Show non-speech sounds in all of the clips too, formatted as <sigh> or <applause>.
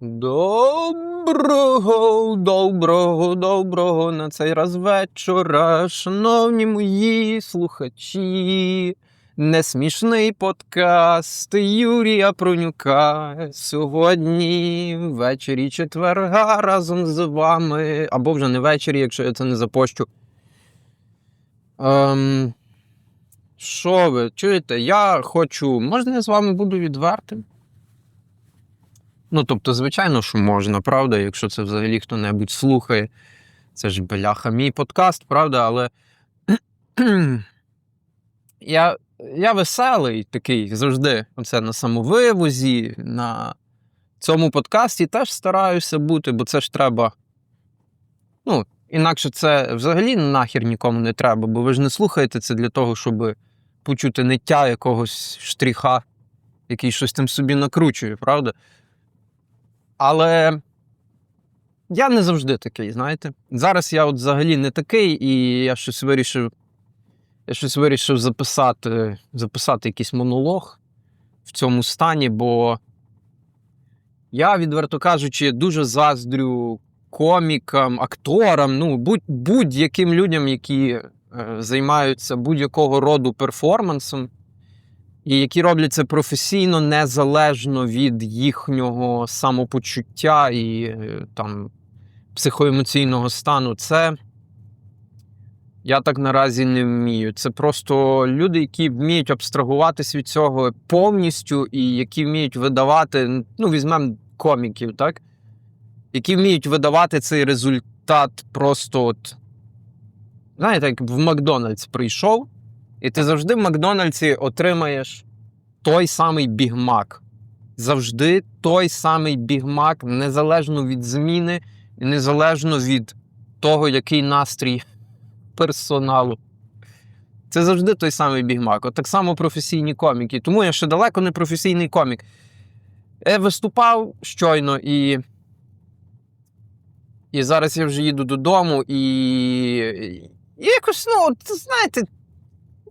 Доброго, доброго, доброго на цей раз вечора, шановні мої слухачі. Несмішний подкаст Юрія Пронюка. Сьогодні ввечері четверга разом з вами. Або вже не ввечері, якщо я це не запощу. Ем, що ви чуєте? Я хочу. Можна я з вами буду відвертим? Ну, тобто, звичайно, що можна, правда, якщо це взагалі хто-небудь слухає. Це ж бляха, мій подкаст, правда, але <clears throat> я, я веселий такий завжди. Оце на самовивозі, на цьому подкасті теж стараюся бути, бо це ж треба. Ну, інакше це взагалі нахер нікому не треба, бо ви ж не слухаєте це для того, щоб почути ниття якогось штріха, який щось там собі накручує, правда? Але я не завжди такий, знаєте. Зараз я от взагалі не такий, і я щось вирішив. Я щось вирішив записати, записати якийсь монолог в цьому стані, бо я, відверто кажучи, дуже заздрю комікам, акторам, ну, будь- будь-яким людям, які е, займаються будь-якого роду перформансом, і які роблять це професійно, незалежно від їхнього самопочуття і е, там психоемоційного стану. Це я так наразі не вмію. Це просто люди, які вміють абстрагуватись від цього повністю, і які вміють видавати, ну, візьмемо коміків, так? Які вміють видавати цей результат просто от. Знаєте, як в Макдональдс прийшов, і ти завжди в Макдональдсі отримаєш той самий бігмак. Завжди той самий бігмак, незалежно від зміни, і незалежно від того, який настрій персоналу. Це завжди той самий бігмак. От так само професійні коміки. Тому я ще далеко не професійний комік. Я виступав щойно і. І зараз я вже їду додому, і. і якось, ну, знаєте,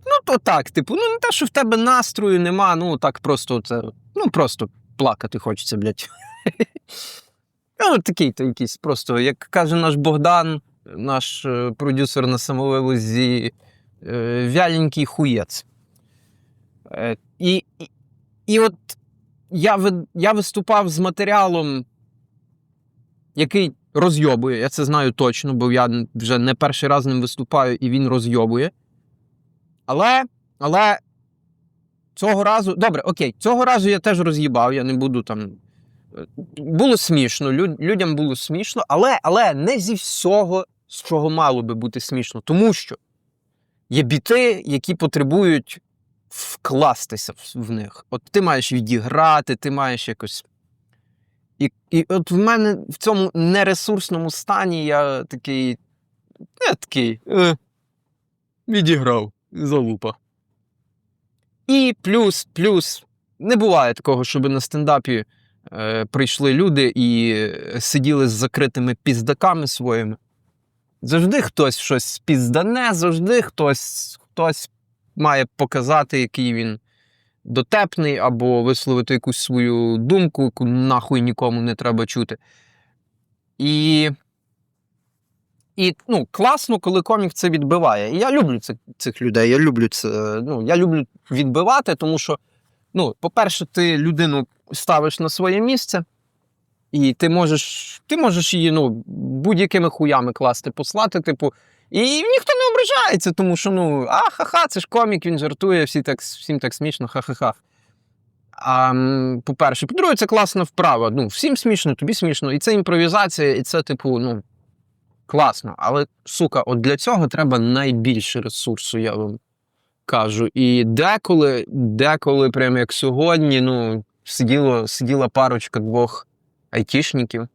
ну то так, типу, ну не те, що в тебе настрою нема, ну так просто це. Ну, просто плакати хочеться, блядь. <laughs> Ну, такий то якийсь просто, як каже наш Богдан, наш е, продюсер на самовивозі, е, вяленький хуєць. Е, І, і, і от я, я виступав з матеріалом, який розйобує. Я це знаю точно, бо я вже не перший раз ним виступаю, і він розйобує. Але, але цього разу. Добре, окей, цього разу я теж роз'їбав, я не буду там. е, Було смішно, лю- людям було смішно, але, але не зі всього, з чого мало би бути смішно. Тому що є біти, які потребують вкластися в них. От ти маєш відіграти, ти маєш якось. І, і от в мене в цьому нересурсному стані я такий. Я такий. Е, відіграв залупа. І плюс, плюс, не буває такого, щоб на стендапі е, прийшли люди і сиділи з закритими піздаками своїми. Завжди хтось щось піздане, завжди хтось, хтось має показати, який він дотепний, або висловити якусь свою думку, яку нахуй нікому не треба чути. І, і ну, класно, коли комік це відбиває. І я люблю цих, цих людей. Я люблю це. Ну, я люблю відбивати, тому що, ну, по-перше, ти людину ставиш на своє місце, і ти можеш, ти можеш її ну, будь-якими хуями класти, послати, типу. І ніхто не ображається, тому що ну, а ха-ха, це ж комік, він жартує, всі так, всім так смішно, ха-ха-ха. А, по-перше, по-друге, це класна вправа. Ну, всім смішно, тобі смішно. І це імпровізація, і це, типу, ну, класно. Але, сука, от для цього треба найбільше ресурсу, я вам кажу. І деколи, деколи, прямо як сьогодні, ну, сиділо, сиділа парочка двох айтішників.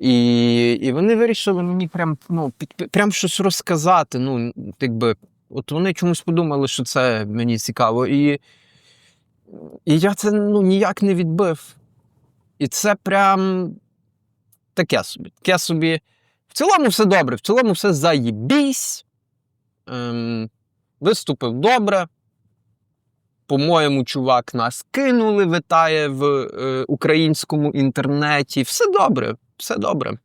І, і вони вирішили мені прям, ну, прям щось розказати. Ну, якби, от вони чомусь подумали, що це мені цікаво. І, і я це ну, ніяк не відбив. І це прям таке собі. Таке собі. В цілому все добре, в цілому все заєбісь. Ем, виступив добре. по-моєму, чувак, нас кинули, витає в е, українському інтернеті. Все добре, все добре.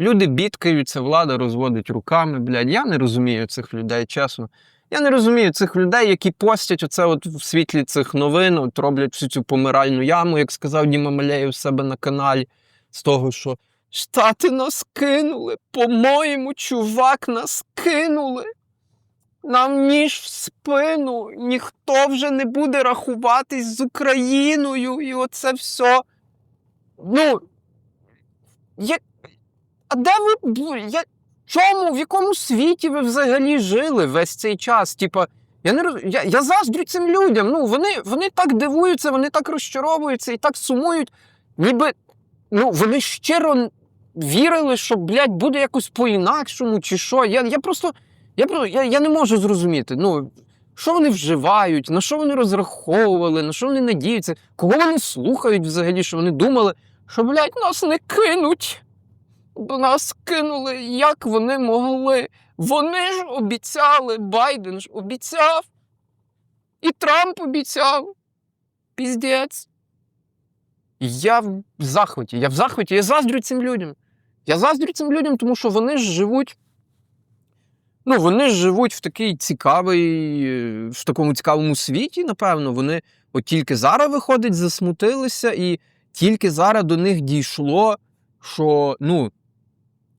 Люди бідкаються, влада розводить руками. Блядь, я не розумію цих людей, чесно. Я не розумію цих людей, які постять оце от в світлі цих новин, от роблять всю цю помиральну яму, як сказав Діма Малеєв у себе на каналі, з того, що Штати нас кинули. По-моєму, чувак, нас кинули. Нам ніж в спину, ніхто вже не буде рахуватись з Україною, і оце все. Ну. Я... А де ви. Я... Чому? В якому світі ви взагалі жили весь цей час? Типа, я не роз... я, я заздрю цим людям. Ну, вони, вони так дивуються, вони так розчаровуються і так сумують, ніби ну, вони щиро вірили, що, блядь, буде якось по-інакшому, чи що. Я, я просто. Я, я, я не можу зрозуміти. Ну, що вони вживають, на що вони розраховували, на що вони надіються, кого вони слухають взагалі, що вони думали, що, блядь, нас не кинуть. Бо нас кинули, як вони могли. Вони ж обіцяли, Байден ж обіцяв. І Трамп обіцяв. Піздець. Я в захваті, я в захваті, я заздрю цим людям. Я заздрю цим людям, тому що вони ж живуть. Ну, вони ж живуть в такий цікавий, в такому цікавому світі, напевно. Вони от тільки зараз виходить, засмутилися, і тільки зараз до них дійшло, що, ну,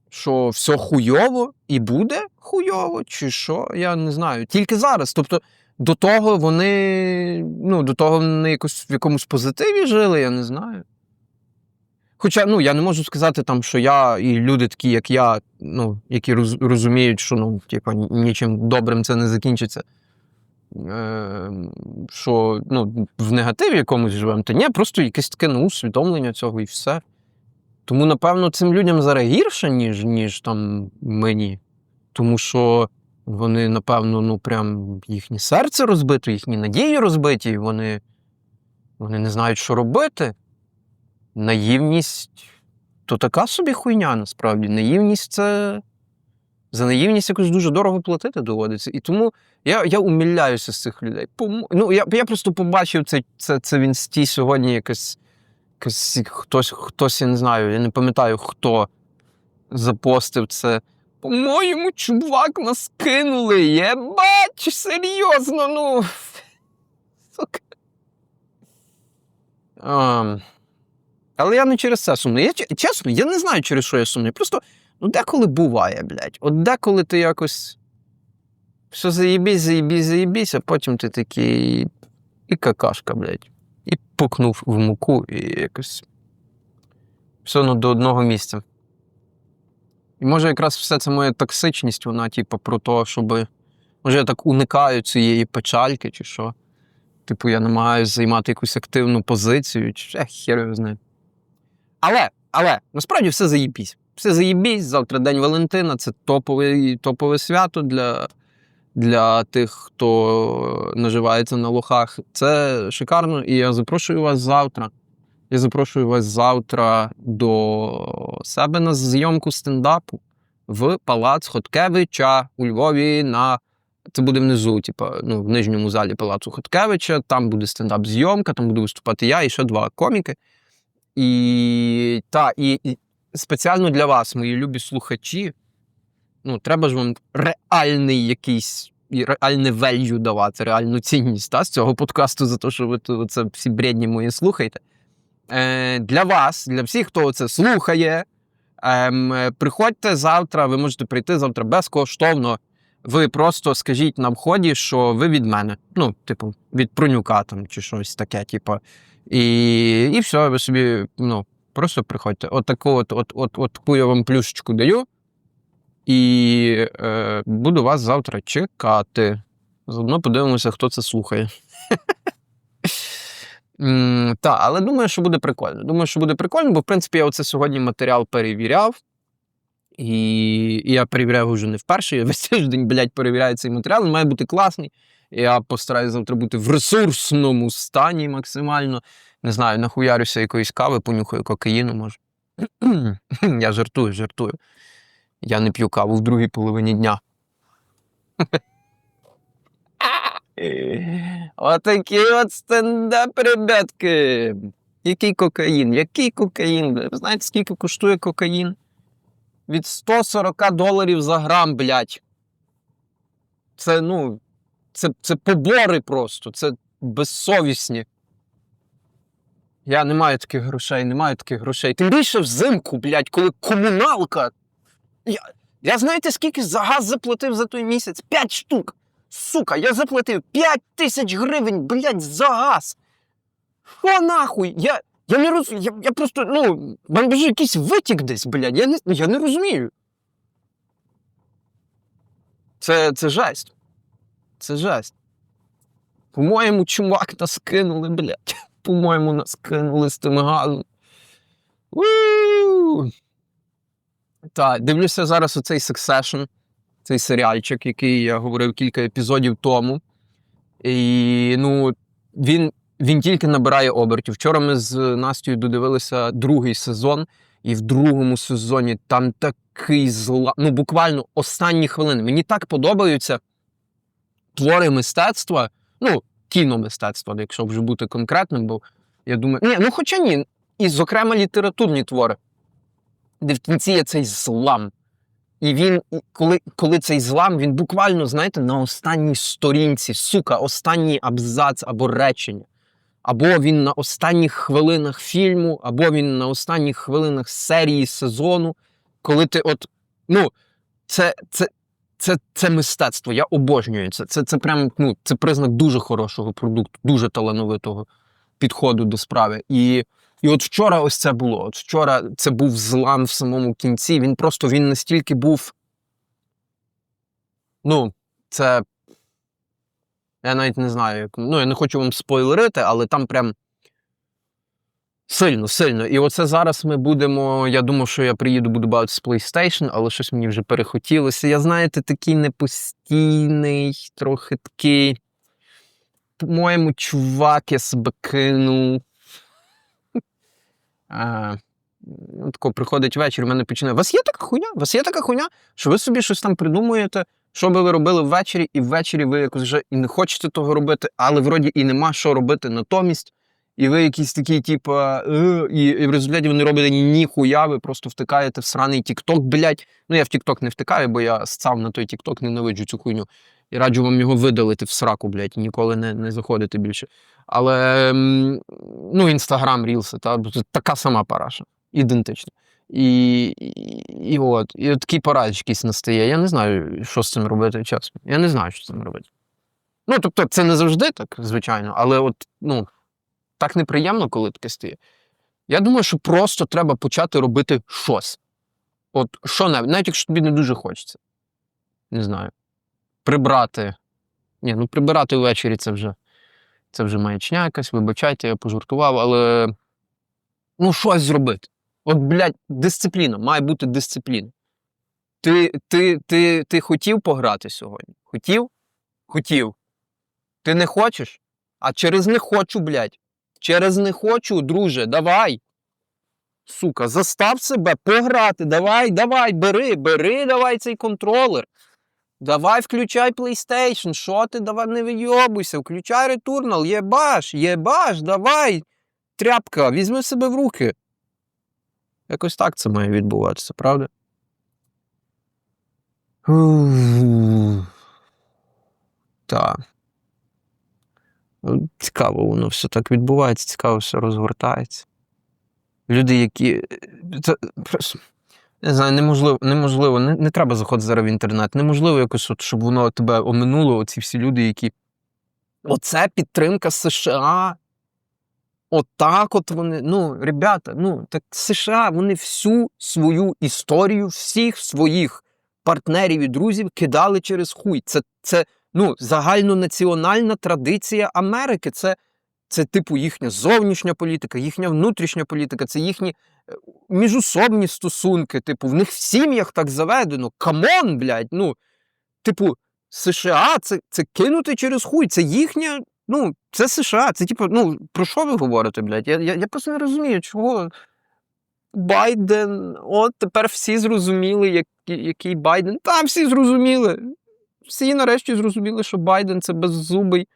що все хуйово і буде хуйово, чи що, я не знаю. Тільки зараз. Тобто до того вони, ну, до того вони якось в якомусь позитиві жили, я не знаю. Хоча, ну, я не можу сказати, там, що я і люди такі, як я, ну, які роз, розуміють, що ну, типа, нічим добрим це не закінчиться. Е, що ну, в негативі якомусь живемо, та ні, просто якесь таке ну, усвідомлення цього і все. Тому, напевно, цим людям зараз гірше, ніж, ніж там мені. Тому що вони, напевно, ну прям їхнє серце розбито, їхні надії розбиті, вони, вони не знають, що робити. Наївність то така собі хуйня, насправді. Наївність це. За наївність якось дуже дорого платити доводиться. І тому я, я умиляюся з цих людей. Пом... Ну, я, я просто побачив це, це, це в інсті сьогодні якось, якось хтось, хтось, я не знаю, я не пам'ятаю, хто запостив це. По-моєму, чувак нас кинули. Єбать, серйозно, ну. Сука. Ам. Але я не через це сумний. Я, чесно, я не знаю, через що я сумний. Просто ну, деколи буває, блядь. От деколи ти якось. Все заєбісь, заєбісь, заєбісь, а потім ти такий. І какашка, блядь. І пукнув в муку, і якось. Все одно до одного місця. І може якраз все це моя токсичність, вона, типу, про те, щоб. Може, я так уникаю цієї печальки, чи що. Типу, я намагаюся займати якусь активну позицію, чи е, хер його знає. Але, але, насправді все заєбісь. Все заєбісь. Завтра День Валентина це топове, топове свято для, для тих, хто наживається на лохах. Це шикарно, і я запрошую вас завтра. Я запрошую вас завтра до себе на зйомку стендапу в Палац Хоткевича у Львові на. Це буде внизу, типу, ну, в нижньому залі Палацу Хоткевича. Там буде стендап-зйомка, там буду виступати я і ще два коміки. І, та, і, спеціально для вас, мої любі слухачі, ну, треба ж вам реальний якийсь, реальне value давати, реальну цінність та, з цього подкасту за те, що ви це всі бредні мої слухаєте. Е, для вас, для всіх, хто це слухає, е, приходьте завтра, ви можете прийти завтра безкоштовно. Ви просто скажіть на вході, що ви від мене. Ну, типу, від пронюка там чи щось таке, типу. І, і все, ви собі ну, просто приходьте. От таку от, от, от, от таку я вам плюшечку даю. І е, буду вас завтра чекати. Заодно подивимося, хто це слухає. <laughs> Так, але думаю, що буде прикольно. Думаю, що буде прикольно, бо в принципі я оце сьогодні матеріал перевіряв. І, я перевіряв вже не вперше. Я весь тиждень, блядь, перевіряю цей матеріал. Він має бути класний. Я постараюся завтра бути в ресурсному стані максимально. Не знаю, нахуярюся якоїсь кави, понюхаю кокаїну, може. <clears throat> я жартую, жартую. Я не п'ю каву в другій половині дня. <laughs> Отакий от стендап, ребятки. Який кокаїн? Який кокаїн? Ви знаєте, скільки коштує кокаїн? Від 140 доларів за грам, блядь. Це, ну, це, це побори просто, це безсовісні. Я не маю таких грошей, не маю таких грошей. Тим більше взимку, блядь, коли комуналка. Я, я знаєте, скільки за газ заплатив за той місяць? П'ять штук. Сука, я заплатив 5 тисяч гривень, блядь, за газ. Що нахуй? Я, я не розумію. Я, я просто, ну, мене вже якийсь витік десь, блядь. Я не, я не розумію. Це, це жесть. Це жесть. По-моєму, чувак нас кинули, блядь. <laughs> По-моєму, нас кинули з тим газом. Так, дивлюся зараз оцей Succession, цей серіальчик, який я говорив кілька епізодів тому. І ну, він, він тільки набирає обертів. Вчора ми з Настю додивилися другий сезон, і в другому сезоні там такий зла. Ну, буквально останні хвилини. Мені так подобаються твори мистецтва, ну, кіномистецтва, якщо вже бути конкретним, бо я думаю, ні, ну хоча ні, і, зокрема, літературні твори, де в кінці є цей злам. І він, коли, коли цей злам, він буквально, знаєте, на останній сторінці, сука, останній абзац або речення. Або він на останніх хвилинах фільму, або він на останніх хвилинах серії сезону, коли ти от, ну, це, це, це, це мистецтво. Я обожнюю це. Це, це прям ну, це признак дуже хорошого продукту, дуже талановитого підходу до справи. І, і от вчора ось це було. От вчора це був злам в самому кінці. Він просто він настільки був. Ну, це. Я навіть не знаю, як. Ну, я не хочу вам спойлерити, але там прям. Сильно, сильно. І оце зараз ми будемо. Я думав, що я приїду, буду бавити з PlayStation, але щось мені вже перехотілося. Я, знаєте, такий непостійний, трохи такий. По-моєму, чувак, я себе кинув. А, ну, тако приходить вечір, в мене починає. У вас є така хуйня? У вас є така хуйня, що ви собі щось там придумуєте, що би ви робили ввечері, і ввечері ви якось вже і не хочете того робити, але вроді і нема що робити натомість. І ви якісь такі, типа, «Е», і, в результаті ви не робите ніхуя, ви просто втикаєте в сраний Тік-Ток, блядь. Ну я в Тік-Ток не втикаю, бо я сцав на той Тік-Ток, ненавиджу цю хуйню. І раджу вам його видалити в сраку, блядь, і ніколи не, не заходити більше. Але ну, Інстаграм, Рілси, та така сама параша, ідентична. І, і, от, і от такий парадч якийсь настає. Я не знаю, що з цим робити, чесно. Я не знаю, що з цим робити. Ну, тобто, це не завжди так, звичайно, але от, ну, так неприємно, коли таке стає. Я думаю, що просто треба почати робити щось. От що навіть, навіть якщо тобі не дуже хочеться. Не знаю. Прибрати. Ні, ну прибирати ввечері це вже це вже маячня якась, вибачайте, я пожартував, але ну щось зробити. От, блядь, дисципліна, має бути дисципліна. Ти, ти, ти, ти хотів пограти сьогодні? Хотів? Хотів. Ти не хочеш? А через не хочу, блядь. Через не хочу, друже, давай. Сука, застав себе пограти. Давай, давай, бери, бери, давай цей контролер. Давай включай PlayStation. Що ти давай не вийобуйся, включай Returnal, єбаш, єбаш, давай. Тряпка, візьми себе в руки. Якось так це має відбуватися, правда? Так. Ну, Цікаво, воно все так відбувається, цікаво все розгортається. Люди, які. Це просто. Не знаю, неможливо, неможливо, не, не треба заходити зараз в інтернет. Неможливо якось, от, щоб воно тебе оминуло, оці всі люди, які. Оце підтримка США. Отак от вони. Ну, ребята, ну, так США, вони всю свою історію, всіх своїх партнерів і друзів кидали через хуй. Це, це ну, загальнонаціональна традиція Америки. Це, це, типу, їхня зовнішня політика, їхня внутрішня політика, це їхні е, міжособні стосунки. Типу, в них в сім'ях так заведено. Камон, блядь, ну, типу, США це, це кинути через хуй, це їхня. Ну, це США. Це типу, ну, про що ви говорите, блядь? Я, я, я просто не розумію, чого. Байден, от тепер всі зрозуміли, як, який Байден. Та всі зрозуміли. всі нарешті зрозуміли, що Байден це беззубий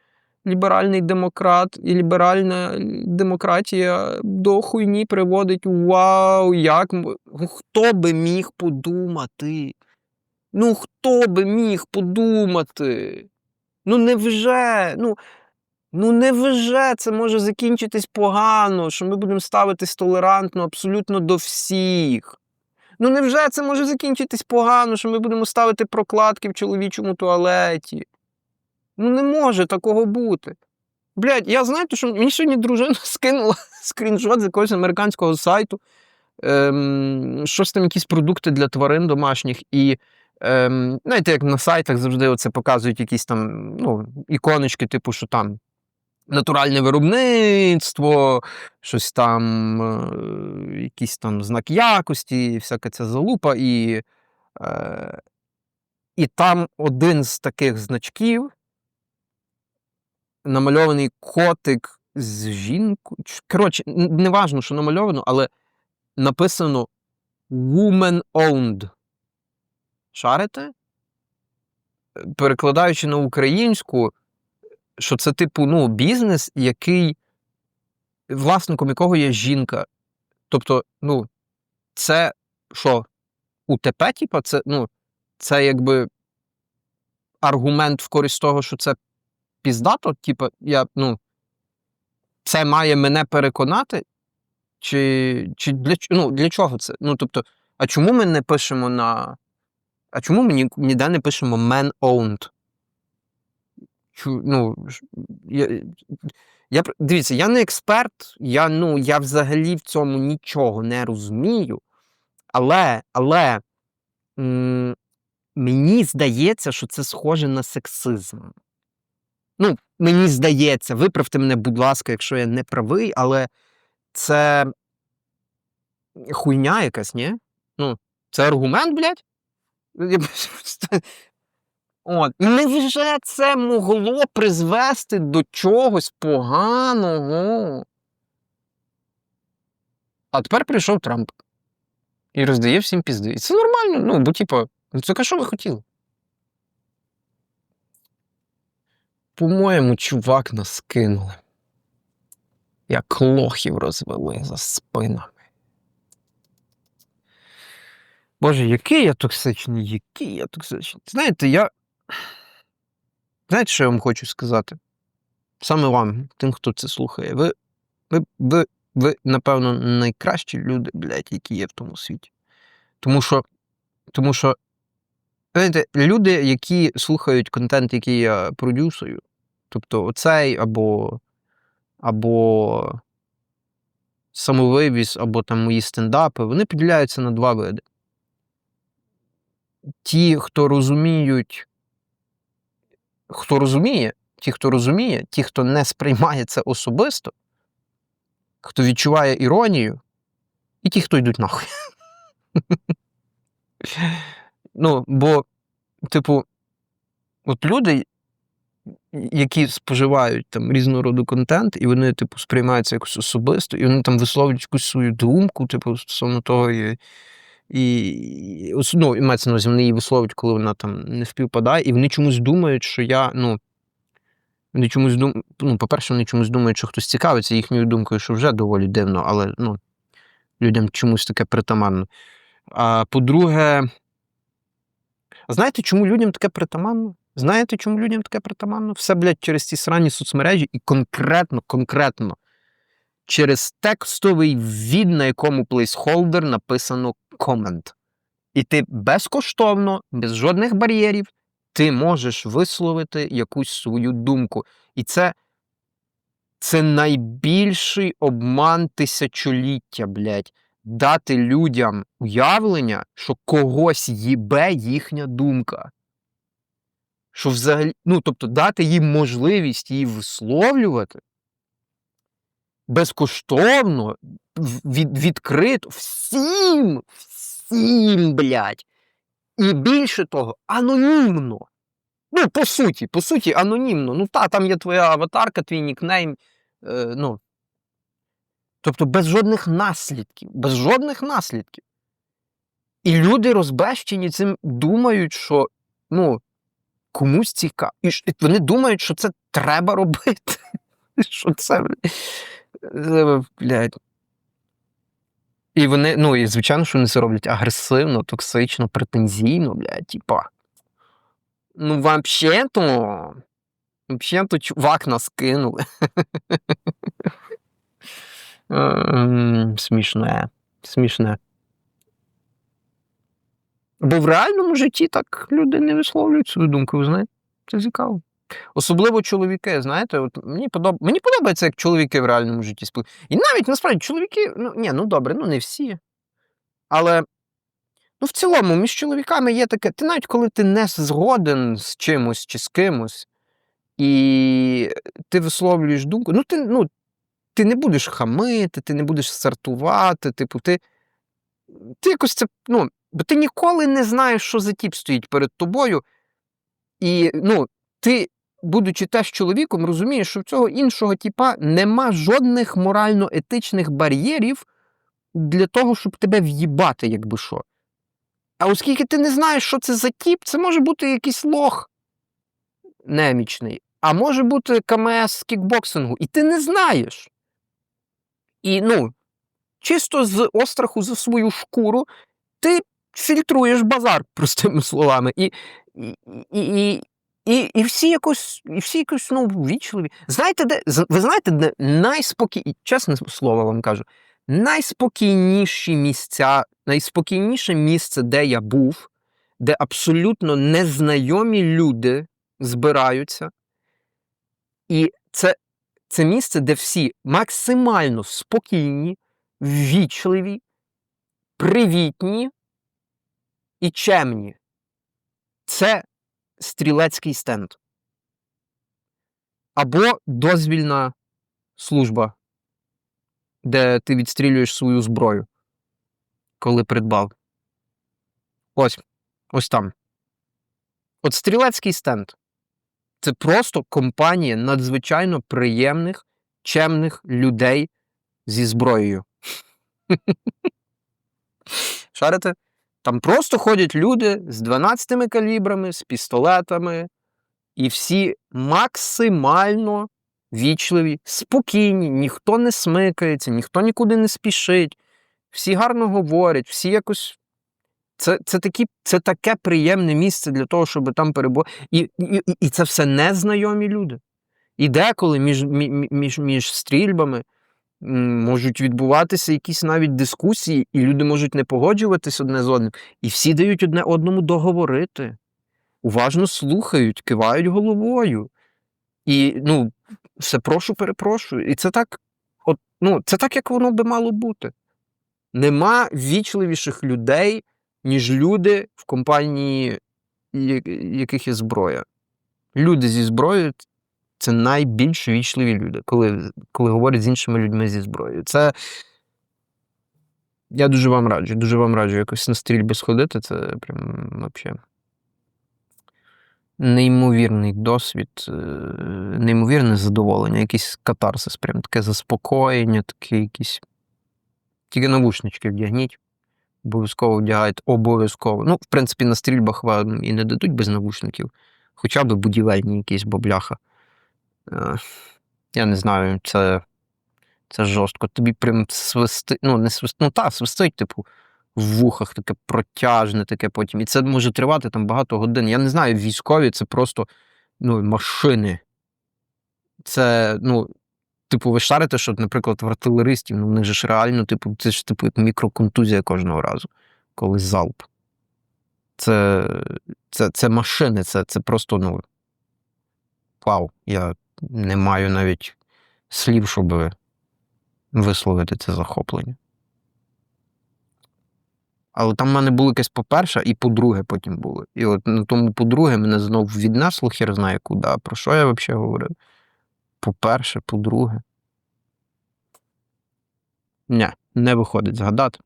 ліберальний демократ, і ліберальна демократія до хуйні приводить. Вау, як ну, хто би міг подумати? Ну, хто би міг подумати? Ну, невже? Ну, ну невже це може закінчитись погано, що ми будемо ставитись толерантно абсолютно до всіх? Ну невже це може закінчитись погано, що ми будемо ставити прокладки в чоловічому туалеті? Ну не може такого бути. Блядь, я знаєте, що мені сьогодні дружина <laughs> скинула скріншот з якогось американського сайту. Ем, щось там, якісь продукти для тварин домашніх. І ем, знаєте, як на сайтах завжди оце показують якісь там ну, іконочки, типу, що там натуральне виробництво, щось там, е, якийсь там знак якості, всяка ця залупа. І, е, і там один з таких значків намальований котик з жінкою. Коротше, не важно, що намальовано, але написано Woman Owned. Шарите? Е, Перекладаючи на українську, що це, типу, ну, бізнес, який власником якого є жінка. Тобто, ну, це що? УТП, типа, це, ну, це якби аргумент в користь того, що це піздато, типа, я, ну, це має мене переконати? Чи, чи для, ну, для чого це? Ну, тобто, а чому ми не пишемо на. А чому ми ні- ніде не пишемо man owned? Чу, ну, я, я, дивіться, я не експерт, я, ну, я взагалі в цьому нічого не розумію. Але, але м, мені здається, що це схоже на сексизм. Ну, мені здається, виправте мене, будь ласка, якщо я не правий, але це хуйня якась, ні? Ну, це аргумент, блядь? <laughs> От. Невже це могло призвести до чогось поганого? А тепер прийшов Трамп і роздає всім пізди. І це нормально, ну, бо, типу, ну це що ви хотіли? По-моєму, чувак нас кинули. Як лохів розвели за спинами. Боже, який я токсичний, який я токсичний. Знаєте, я. Знаєте, що я вам хочу сказати? Саме вам, тим, хто це слухає. Ви, ви, ви, ви напевно, найкращі люди, блядь, які є в тому світі. Тому що, тому що, знаєте, люди, які слухають контент, який я продюсую, тобто оцей або, або самовивіз, або там мої стендапи, вони поділяються на два види. Ті, хто розуміють, хто розуміє, ті, хто розуміє, ті, хто не сприймає це особисто, хто відчуває іронію, і ті, хто йдуть нахуй. Ну, бо, типу, от люди, які споживають там різного роду контент, і вони, типу, сприймаються якось особисто, і вони там висловлюють якусь свою думку, типу, стосовно того, і, і ну, мається на увазі, вони її висловлюють, коли вона там не співпадає, і вони чомусь думають, що я, ну. Вони чомусь дум... ну, по-перше, вони чомусь думають, що хтось цікавиться їхньою думкою, що вже доволі дивно, але ну, людям чомусь таке притаманно. А по-друге, знаєте, чому людям таке притаманно? Знаєте, чому людям таке притаманно? Все, блядь, через ці срані соцмережі і конкретно, конкретно через текстовий від, на якому плейсхолдер написано комент. І ти безкоштовно, без жодних бар'єрів, ти можеш висловити якусь свою думку. І це, це найбільший обман тисячоліття, блядь. Дати людям уявлення, що когось їбе їхня думка. Що взагалі, ну, тобто дати їм можливість її висловлювати безкоштовно, від, відкрито, всім, всім, блядь. І більше того, анонімно. Ну, по суті, по суті, анонімно. Ну, та, там є твоя аватарка, твій нікнейм. Е, ну. Тобто без жодних наслідків, без жодних наслідків. І люди розбещені цим думають, що, ну, комусь цікаво. І вони думають, що це треба робити. <laughs> Що це, блядь. І вони, ну, і звичайно, що вони це роблять агресивно, токсично, претензійно, блядь, типа. Ну, вообще-то, вообще-то чувак нас кинули. <laughs> Ем, Смішне, смішне. Бо в реальному житті так люди не висловлюють свою думку, ви знаєте? Це цікаво. Особливо чоловіки, знаєте, от мені, подоб... мені подобається, як чоловіки в реальному житті спілкуються. І навіть насправді чоловіки, ну ні, ну добре, ну не всі. Але ну, в цілому між чоловіками є таке, ти навіть коли ти не згоден з чимось чи з кимось, і ти висловлюєш думку, ну ти, ну, ти не будеш хамити, ти не будеш сартувати, типу, ти, ти якось це, ну, бо ти ніколи не знаєш, що за тіп стоїть перед тобою. І ну, ти, будучи теж чоловіком, розумієш, що в цього іншого типа нема жодних морально-етичних бар'єрів для того, щоб тебе в'їбати, якби що. А оскільки ти не знаєш, що це за тіп, це може бути якийсь лох немічний, а може бути КМС з кікбоксингу, і ти не знаєш. І ну, чисто з остраху за свою шкуру, ти фільтруєш базар, простими словами. І, і, і, і, і, всі якось, і всі якось ну, вічливі. Знаєте, де, ви знаєте, де найспокій... чесне слово вам кажу, найспокійніші місця, найспокійніше місце, де я був, де абсолютно незнайомі люди збираються. І це, це місце, де всі максимально спокійні, ввічливі, привітні і чемні. Це стрілецький стенд. Або дозвільна служба, де ти відстрілюєш свою зброю, коли придбав. Ось, ось там. От стрілецький стенд. Це просто компанія надзвичайно приємних, чемних людей зі зброєю. <laughs> Шарите? Там просто ходять люди з 12 калібрами, з пістолетами, і всі максимально вічливі, спокійні, ніхто не смикається, ніхто нікуди не спішить, всі гарно говорять, всі якось. Це, це, такі, це таке приємне місце для того, щоб там перебувати. І, і, і- це все незнайомі люди. І деколи між, між, між стрільбами можуть відбуватися якісь навіть дискусії, і люди можуть не погоджуватись одне з одним. І всі дають одне одному договорити. Уважно слухають, кивають головою. І ну, все прошу, перепрошую. І це так, от, ну, це так, як воно би мало бути. Нема вічливіших людей, ніж люди в компанії, яких є зброя. Люди зі зброєю це найбільш вічливі люди, коли, коли говорять з іншими людьми зі зброєю. Це. Я дуже вам раджу, дуже вам раджу якось на стрільби сходити. Це прям взагалі. Неймовірний досвід, е, неймовірне задоволення, якийсь катарсис, прям таке заспокоєння, таке якісь. Тільки навушнички вдягніть. Обов'язково вдягайте, обов'язково. Ну, в принципі, на стрільбах вам і не дадуть без навушників. Хоча б будівельні якісь бабляха. Е, Я не знаю, це, це жорстко. Тобі прям свисти, ну, не свист, ну так, свистить, типу, в вухах таке протяжне, таке потім. І це може тривати там багато годин. Я не знаю, військові це просто ну, машини. Це, ну, типу, ви шарите, що, наприклад, в артилеристів, ну, в них же ж реально, типу, це ж типу мікроконтузія кожного разу, коли залп. Це, це, це машини, це, це просто, ну. Вау, я не маю навіть слів, щоб висловити це захоплення. Але там в мене було якесь по-перше, і по-друге потім було. І от на тому по-друге мене знов віднесло хер знає куди. Про що я взагалі говорив? По-перше, по-друге. Ні, не виходить згадати.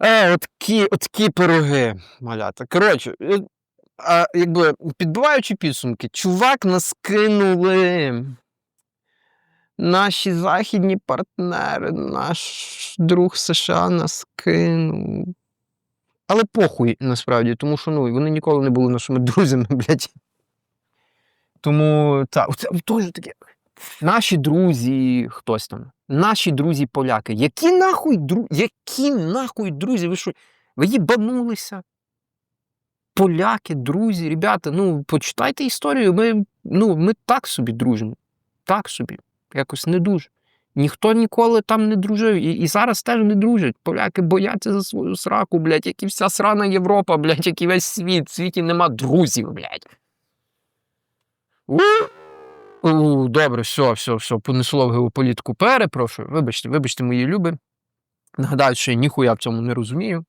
Е, откі, откі пироги, малята. Коротше, е, а, якби підбиваючи підсумки, чувак нас кинули. Наші західні партнери, наш друг США нас кинув. Але похуй насправді, тому що ну, вони ніколи не були нашими друзями, <laughs> блядь. Тому так, оце теж таке. Наші друзі, хтось там, наші друзі поляки. Які нахуй друзі? Які нахуй друзі? Ви що? Ви їбанулися? Поляки, друзі, ребята, ну почитайте історію. Ми, ну, ми так собі дружимо. Так собі. Якось не дуже. Ніхто ніколи там не дружив. І, і зараз теж не дружать. Поляки бояться за свою сраку, блядь, як і вся срана Європа, блядь, як і весь світ. В світі нема друзів, блядь. У, у, добре, все, все, все, понесло в геополітику. Перепрошую. Вибачте, вибачте, мої люби. Нагадаю, що я ніхуя в цьому не розумію.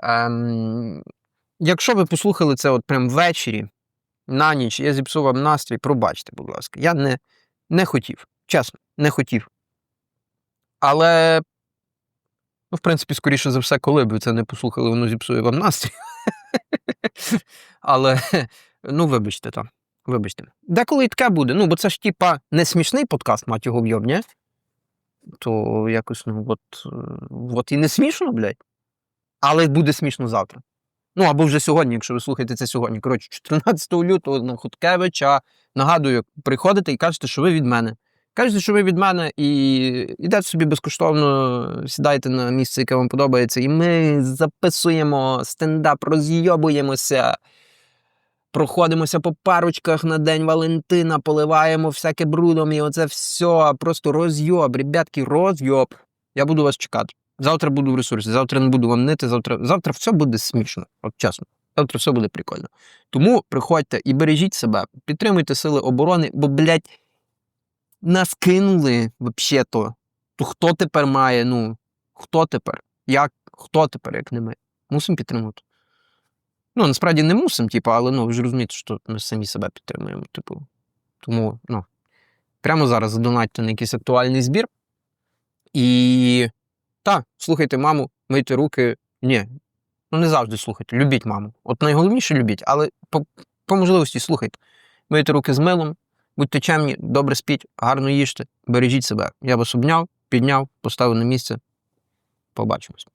Ем, якщо ви послухали це от прям ввечері, на ніч, я зіпсував настрій, пробачте, будь ласка. Я не, не хотів. Чесно, не хотів. Але, ну, в принципі, скоріше за все, коли б ви це не послухали, воно зіпсує вам настрій. Але, ну, вибачте там. Вибачте. Деколи і таке буде. Ну, бо це ж типа не смішний подкаст, мать його вйоб, ні? То якось, ну, от, е, от і не смішно, блядь. Але буде смішно завтра. Ну, або вже сьогодні, якщо ви слухаєте це сьогодні. Коротше, 14 лютого на Хуткевича. Нагадую, приходите і кажете, що ви від мене. Кажете, що ви від мене, і йдете собі безкоштовно, сідаєте на місце, яке вам подобається, і ми записуємо стендап, розйобуємося, проходимося по парочках на День Валентина, поливаємо всяке брудом, і оце все просто розйоб. Ребятки, розйоб. Я буду вас чекати. Завтра буду в ресурсі, завтра не буду вам нити, завтра, завтра все буде смішно, от чесно. Завтра все буде прикольно. Тому приходьте і бережіть себе, підтримуйте сили оборони, бо, блядь, нас кинули взагалі-то. То хто тепер має? Ну, хто тепер? Як, хто тепер, як не ми? Мусимо підтримувати. Ну, насправді не мусимо, типу, але ну, ви ж розумієте, що ми самі себе підтримуємо. Типу. Тому, ну, прямо зараз задонатьте на якийсь актуальний збір. І так, слухайте маму, мийте руки. Ні, ну не завжди слухайте. Любіть маму. От найголовніше любіть, але по, по можливості слухайте. Мийте руки з милом, будьте чемні, добре спіть, гарно їжте, бережіть себе. Я вас обняв, підняв, поставив на місце. Побачимось.